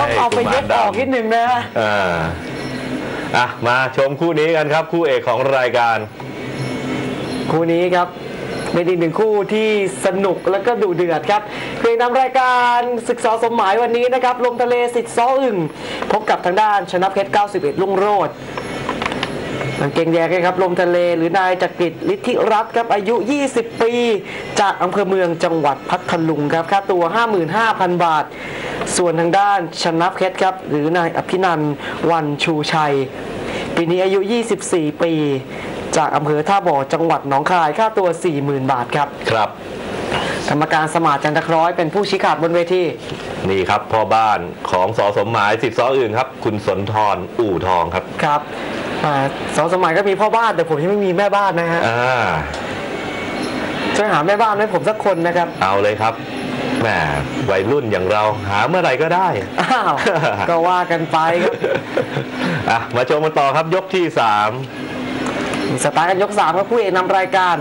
ต้องเอาไปยกออกนิดหนึ่งนะอ่าอะมาชมคู่นี้กันครับ คู่เอกของรายการ คู่นี้ครับเป็นอีกหนึ่งคู่ที่สนุกและก็ดุเดือดครับเพลงนำรายการศึกษาสมหมายวันนี้นะครับ ลมทะเลสิทธิ์ซ้ออึ่งพบกับทางด้านชนะเพชร 91 ลุ่งโรดกางเกงแดงนะครับ ลมทะเลหรือนายจักริดฤทธิรัตน์ครับ อายุ 20 ปี จากอำเภอเมืองจังหวัดพัทลุงครับ ค่าตัว 55,000 บาท ส่วนทางด้านชนะเพชรครับ หรือนายอภินันท์วันชูชัย ปีนี้อายุ 24 ปี จากอำเภอท่าบ่อจังหวัดหนองคายค่าตัว 40,000 บาทครับ ครับ กรรมการสมาร์ทจันทคร้อยเป็นผู้ชี้ขาดบนเวที นี่ครับพ่อบ้านของสอสมหมายสิทธิ์สออื่นครับ คุณสนทรอู่ทองครับ ครับอ่าสองสมัยก็มีพ่อบ้านแต่ผมยังไม่มีแม่บ้านนะฮะอ่าช่วยหาแม่บ้านให้ผมสักคนนะครับ เอาเลยครับ แหมวัยรุ่นอย่างเราหาเมื่อไหร่ก็ได้ อ้าว ก็ว่ากันไปครับอะมาชมกันต่อครับยกที่สตาร์ทกันยกสามครับผู้เอกนำรายการ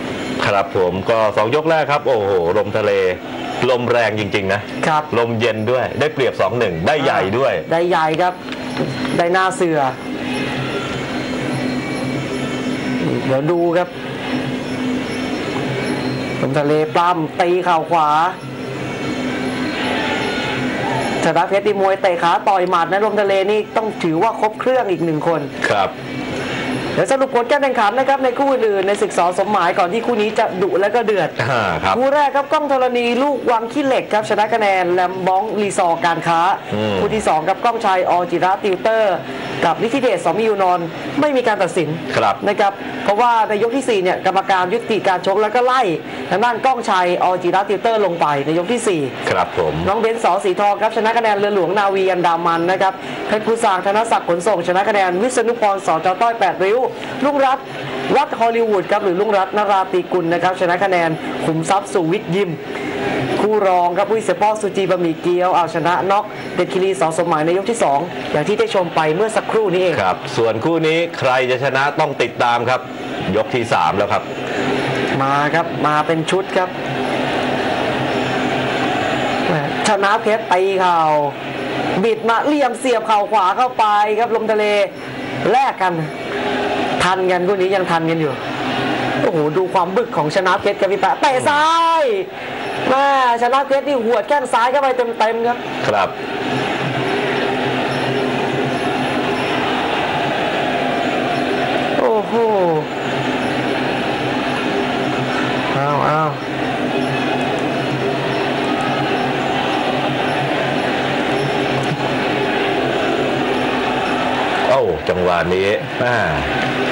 3ครับผมก็2ยกแรกครับ โอ้โหลมทะเล ลมแรงจริง ๆ นะ ครับ ลมเย็นด้วยได้เปรียบ2-1ได้ใหญ่ด้วย ได้ใหญ่ครับ ได้หน้าเสือ เดี๋ยวดูครับลมทะเลปล้ำตีเข่าขวา ชนะเพชรดีมวยเตะขาต่อยหมัดนะลมทะเลนี่ต้องถือว่าครบเครื่องอีกหนึ่งคนครับ เดี๋ยวสรุปผลการแข่งขันนะครับในคู่อื่นๆในศึกษาสมหมายก่อนที่คู่นี้จะดุและก็เดือดอ่าครับคู่แรกครับก้องธรณีลูกวังขี้เหล็กครับชนะคะแนนแลมบ้องรีซอร์การค้าอืมคู่ที่2ครับก้องชัยอจิระติวเตอร์ กับนิธิเดชสมิยูนนท์ไม่มีการตัดสินครับนะครับเพราะว่าในยกที่ 4 เนี่ยกรรมการยุติการชกแล้วก็ไล่ทางด้านก้องชัยอจิระติวเตอร์ลงไปในยกที่ 4 ครับผมน้องเบนซ์สอสีทองครับชนะคะแนนเรือหลวงนาวีอันดามันนะครับเพชรภูสางธนศักดิ์ขนส่งชนะคะแนนวิษณุพรสอจอต้อยแปดริ้วลุงรัตน์วัดฮอลลีวูดครับหรือลุงรัตน์นราตรีกุลนะครับชนะคะแนนขุมทรัพย์สุวิทย์ยิม คู่รองครับวิเศษป้อสุจีบะหมี่เกี๊ยวเอาชนะน็อกเด็ดคิรีสองสมหมายในยกที่ 2 อย่างที่ได้ชมไปเมื่อสักครู่นี้เองครับ ส่วนคู่นี้ใครจะชนะต้องติดตามครับ ยกที่ 3 แล้วครับ มาครับมาเป็นชุดครับแหม่ชนะเพชรตีเข่าบิดมาเหลี่ยมเสียบเข่าขวาเข้าไปครับลมทะเลแลกกัน ทันกันคู่นี้ยังทันกันอยู่โอ้โหดูความบึกของชนะเพชรครับพี่แปะเตะซ้ายแม่ชนะเพชรนี่หัวดแข้งซ้ายเข้าไปเต็มๆครับ ครับโอ้โหเอาเอาโอ้จังหวะนี้แม่ล้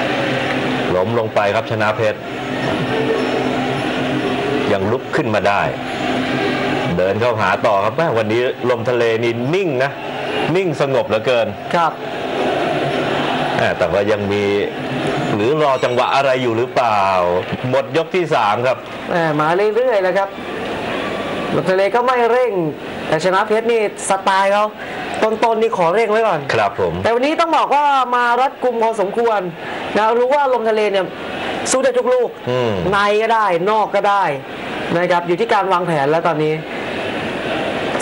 มลงไปครับชนะเพชร ยังลุกขึ้นมาได้ เดินเข้าหาต่อครับแม่วันนี้ลมทะเลนี่นิ่งนะ นิ่งสงบเหลือเกินครับแม่แต่ว่ายังมีหรือรอจังหวะอะไรอยู่หรือเปล่า หมดยกที่สามครับแหมมาเรื่อยๆแล้วครับลมทะเลก็ไม่เร่ง แต่ชนะเพชรนี่สไตล์เขา ต้นๆนี่ขอเร่งไว้ก่อน ครับผม แต่วันนี้ต้องบอกว่ามารัดกลุ่มพอสมควรนะรู้ว่าลมทะเลเนี่ยสู้ได้ทุกลูกอืมในก็ได้นอกก็ได้นะครับอยู่ที่การวางแผนแล้วตอนนี้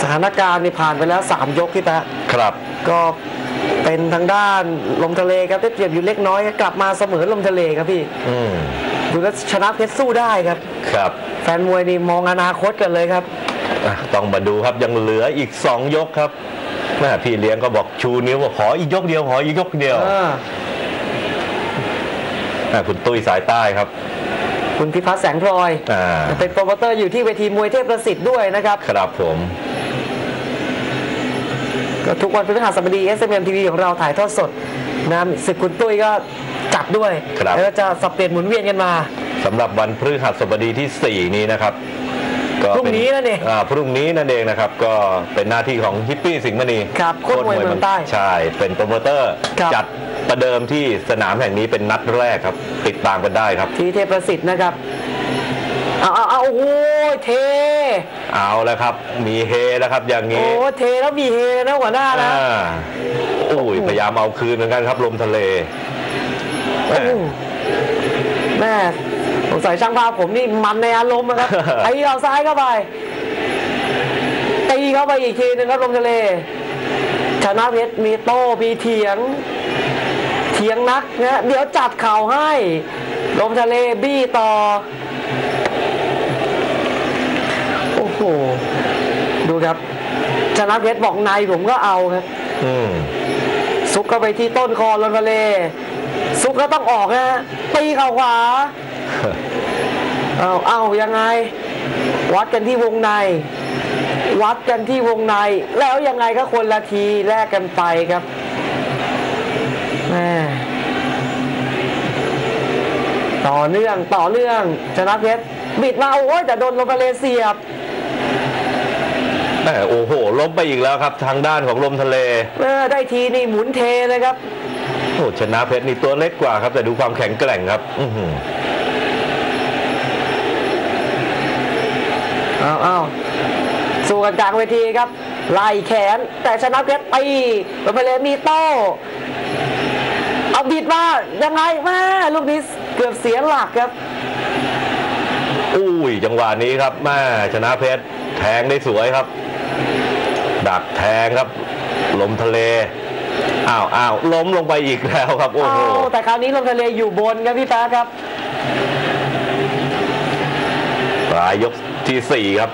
สถานการณ์นี่ผ่านไปแล้ว 3 ยกที่แปะครับ ก็เป็นทางด้านลมทะเลครับได้เปรียบอยู่เล็กน้อยกลับมาเสมอลมทะเลครับพี่อืมดูแล้วชนะเพชรสู้ได้ครับ ครับ แฟนมวยนี่มองอนาคตกันเลยครับอะต้องมาดูครับยังเหลืออีกสองยกครับ แม่พี่เลี้ยงก็บอกชูนิ้วบอกขออีกยกเดียวขออีกยกเดียวเอออะคุณตุ้ยสายใต้ครับ คุณพิพัฒน์แสงพลอยอ่าเป็นโปรโมเตอร์อยู่ที่เวทีมวยเทพประสิทธิ์ด้วยนะครับ ครับผมก็ทุกวันพฤหัสบดี SMM TV ของเราถ่ายทอดสดนะศึกคุณตุ้ยก็จัดด้วยครับแล้วก็จะสับเปลี่ยนหมุนเวียนกันมาสำหรับวันพฤหัสบดีที่ 4 นี้นะครับ ก็พรุ่งนี้นั่นเองอ่าพรุ่งนี้นั่นเองนะครับ ก็เป็นหน้าที่ของฮิปปี้สิงห์มณีครับโค้ชมวยเมืองใต้ใช่เป็นโปรโมเตอร์ ครับ จัดประเดิมที่สนามแห่งนี้เป็นนัดแรกครับ ติดตามกันได้ครับ ที่เทพประสิทธิ์นะครับเอาเอาเอาโอ้โหเท เอาแล้วครับ มีเฮแล้วครับอย่างโอ้นี้เทแล้วมีเฮนะหัวหน้านะ อ่าโอ้ยพยายามเอาคืนเหมือนกันครับลมทะเลแม่โอ้แม่ สงสัยช่างภาพผมนี่มันในอารมณ์นะครับไอ้เอาซ้ายเข้าไปตีเข้าไปอีกทีนึงครับลมทะเลชนะเพชรมีโต้มีเถียง เถียงนักนะเดี๋ยวจัดเข่าให้ลมทะเลบี้ต่อ โอ้โห ดูครับ ชนะเพชรบอกในผมก็เอาครับอืมซุกเข้าไปที่ต้นคอลมทะเล ซุกก็ต้องออกนะฮะตีเข่าขวา เอาเอายังไง วัดกันที่วงใน วัดกันที่วงใน แล้วยังไงก็คนละทีแลกกันไปครับแม่ต่อเนื่องต่อเนื่องชนะเพชรบิดมาโอ้ยแต่โดนลมทะเลเสียบแม่โอ้โหล้มไปอีกแล้วครับ ทางด้านของลมทะเลเออได้ทีนี่หมุนเทเลยครับโอ้ชนะเพชรนี่ตัวเล็กกว่าครับ แต่ดูความแข็งแกร่งครับ อือหือ เอาเอาสู้กันกลางเวทีครับ ไล่แขน แต่ชนะเพชรตีลมทะเลมีโต้เอาบิดมายังไงแม่ลูกนี้เกือบเสียหลักครับอุ้ยจังหวะนี้ครับแม่ชนะเพชรแทงได้สวยครับ ดักแทงครับ ลมทะเลอ้าวอ้าวล้มลงไปอีกแล้วครับโอ้โหเอาแต่คราวนี้ลมทะเลอยู่บนครับพี่แป๊ะครับปลายยก ที่สี่ครับ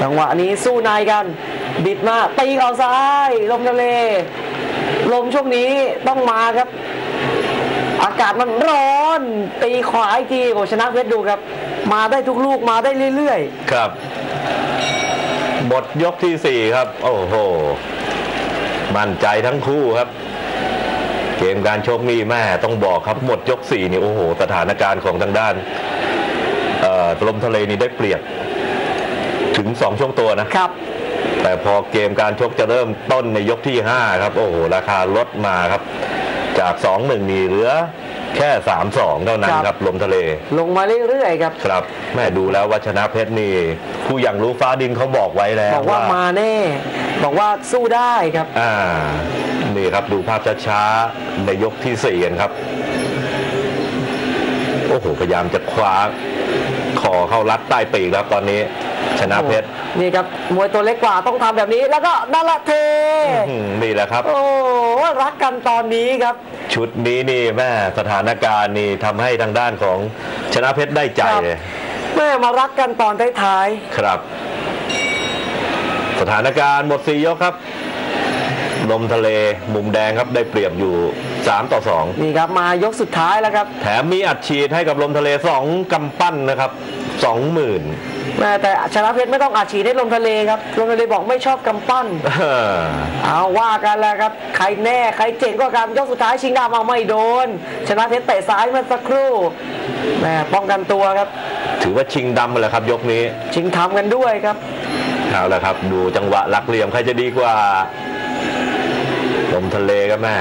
จังหวะนี้สู้ในกัน บิดมาตีเข่าซ้าย ลมทะเล ลมช่วงนี้ต้องมาครับ อากาศมันร้อน ตีขวาอีกทีโอ้ชนะเพชรดูครับ มาได้ทุกลูกมาได้เรื่อยครับหมดยกที่สี่ครับ โอ้โห มั่นใจทั้งคู่ครับ เกมการชกนี่แม่ต้องบอกครับหมดยกสี่นี่โอ้โห สถานการณ์ของทางด้านเอ่อ ลมทะเลนี่ได้เปรียบถึงสองช่วงตัวนะๆครับ แต่พอเกมการชกจะเริ่มต้นในยกที่ 5 ครับ โอ้โห ราคาลดมาครับ จาก 2 1 นี่เหลือแค่ 3 2 เท่านั้นครับครับลมทะเล ลงมาเรื่อยๆครับ ครับ แม่ดูแล้วว่าชนะเพชรนี่ผู้อย่างรู้ฟ้าดินเขาบอกไว้แล้ว บอกว่ามาแน่ บอกว่าสู้ได้ครับ อ่า นี่ครับดูภาพช้าๆในยกที่4กันครับ โอ้โห พยายามจะคว้า คอเข้ารัดใต้ปีกครับตอนนี้ชนะเพชรนี่ครับมวยตัวเล็กกว่าต้องทำแบบนี้ แล้วก็นั่นละเทอืมนี่แหละครับ โอ้รักกันตอนนี้ครับ ชุดนี้นี่แม่สถานการณ์นี่ทำให้ทางด้านของชนะเพชรได้ใจครับเลยแม่มารักกันตอนท้ายครับ สถานการณ์หมดสี่ยกครับ ลมทะเลมุมแดงครับได้เปรียบอยู่ 3 ต่อๆนี่ครับมายกสุดท้ายแล้วครับ2แถมมีอัดฉีดให้กับลมทะเล 2กำปั้นนะครับ 20,000แม่แต่ชนะเพชรไม่ต้องอาชีพให้ลงทะเลครับลงทะเลบอกไม่ชอบกำปั้นเออเอาว่ากันแล้วครับ ใครแน่ใครเจ๋งกว่ากันยกสุดท้ายชิงดำเอาไม่โดน ชนะเพชรเตะซ้ายเมื่อสักครู่แม่ป้องกันตัวครับ ถือว่าชิงดำไปแล้วครับ ยกนี้ ชิงทำกันด้วยครับเอาละครับ ดูจังหวะหลักเหลี่ยมใครจะดีกว่าล มทะเลครับแม่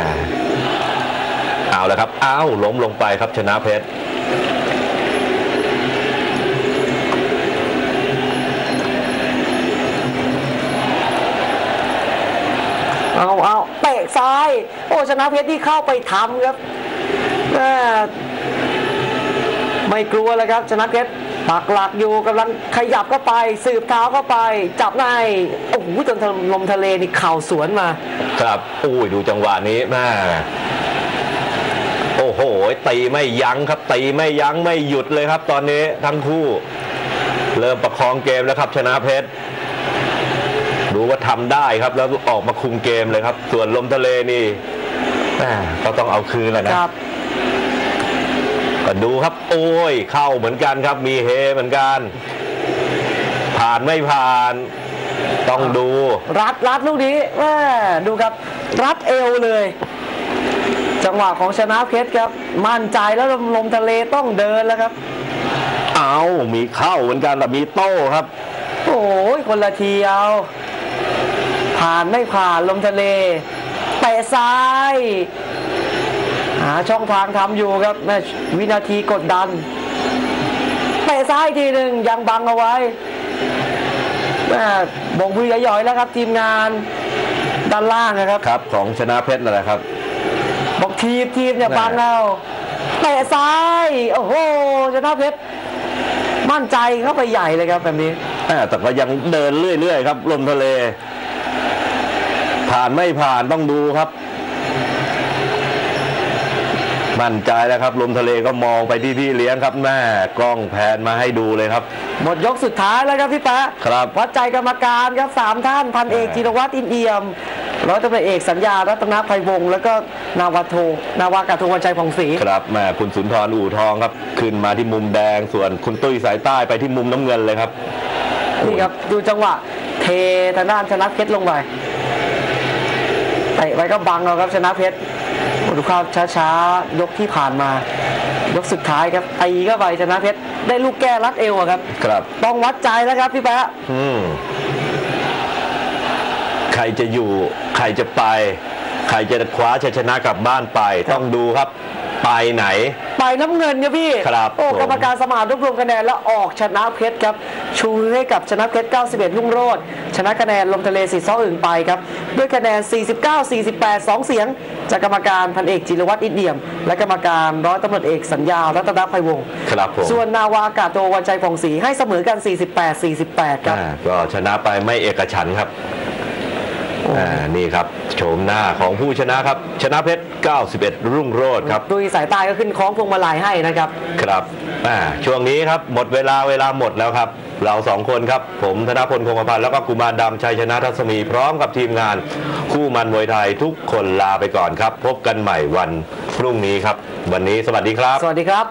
เอาและครับ อ้าวล้มลงไปครับชนะเพชรเอาเอาเตะซ้าย โอ้ชนะเพชรที่เข้าไปทำครับไม่กลัวเลยครับชนะเพชร ปักหลักอยู่กำลังขยับเข้าไป สืบเท้าเข้าไป จับในโอ้โหจนลมทะเลนี่เข่าสวนมา ครับอุ้ยดูจังหวะนี้แม่โอ้โหตีไม่ยั้งครับตีไม่ยั้งไม่หยุดเลยครับ ตอนนี้ทั้งคู่ เริ่มประคองเกมแล้วครับชนะเพชรดูว่าทำได้ครับ แล้วออกมาคุมเกมเลยครับ ส่วนลมทะเลนี่แม่ก็ต้องเอาคืนแหละนะครับ ก็ดูครับ โอ้ย เข้าเหมือนกันครับ มีเฮเหมือนกัน ผ่านไม่ผ่าน ต้องดู รัดรัดลูกนี้แม่ดูครับ รัดเอวเลย จังหวะของชนะเพชรครับ มั่นใจแล้วลมลมทะเลต้องเดินแล้วครับ เอามีเข้าเหมือนกันแต่มีโต้ครับ โอ้ยคนละทีเอาผ่านไม่ผ่านลมทะเลเตะซ้ายหาช่องทางทำอยู่ครับแม่วินาทีกดดันเตะซ้ายทีหนึ่งยังบังเอาไว้แม่บงมือหย่อยๆแล้วครับ ทีมงานด้านล่างนะครับครับ ของชนะเพชรนั่นแหละครับ บอกทีมทีมเนี่ยแม่บังเอาเตะซ้ายโอ้โหชนะเพชรมั่นใจเข้าไปใหญ่เลยครับแบบนี้อ่าแต่ก็ยังเดินเรื่อยๆครับลมทะเล ผ่านไม่ผ่านต้องดูครับ มั่นใจแล้วครับลมทะเลก็มองไปที่พี่เลี้ยงครับแม่กล้องแพนมาให้ดูเลยครับ หมดยกสุดท้ายแล้วครับพี่แป๊ะครับวัดใจกรรมการครับสามท่านพันเอกอ่าจิรวัตรอินเอี่ยมร้อยตำรวจเอกสัญญารัตนภัยวงศ์แล้วก็นาวาโทนาวากาโทวันชัยผ่องศรีครับแม่คุณสุนทรอู่ทองครับ ขึ้นมาที่มุมแดงส่วนคุณตุ้ยสายใต้ไปที่มุมน้ำเงินเลยครับนี่ครับดูจังหวะเททางด้านชนะเพชรลงไป เตะไว้ก็บังเอาครับชนะเพชรดูเข้าช้าๆยกที่ผ่านมายกสุดท้ายครับตีก็ไปชนะเพชรได้ลูกแก้รัดเอวอะครับ ครับ ต้องวัดใจแล้วครับพี่แป๊ะอืมใครจะอยู่ ใครจะไป ใครจะคว้าชัยชนะกลับบ้านไป ต้องดูครับ ไปไหน ไปน้ำเงินครับพี่ครับโอ้ผมกรรมการสมานรวบรวมคะแนนแล้วออกชนะเพชรครับ ชูให้กับชนะเพชร 91รุ่งโรจน์ชนะคะแนนลมทะเลสีซ้ออึ่งไปครับ ด้วยคะแนน 49 48 2 เสียง จากกรรมการพันเอกจิรวัตรอินเดียม และกรรมการร้อยตำรวจเอกสัญญารัตนภัยวงศ์ครับผมส่วนนาวากาโตวันใจผ่องศรีให้เสมอกัน 48 48 ครับอ่าก็ชนะไปไม่เอกฉันท์ครับ อ่านี่ครับโฉมหน้าของผู้ชนะครับ ชนะเพชร 91 รุ่งโรจน์ครับดุยสายใต้ก็ขึ้นคล้องพวงมาลัยให้นะครับครับอ่าช่วงนี้ครับหมดเวลาเวลาหมดแล้วครับ เราสองคนครับ ผมธนพลคงกระพันธ์แล้วก็กุมารดำชัยชนะทัศมีพร้อมกับทีมงาน คู่มันมวยไทยทุกคนลาไปก่อนครับ พบกันใหม่วันพรุ่งนี้ครับ วันนี้สวัสดีครับ สวัสดีครับ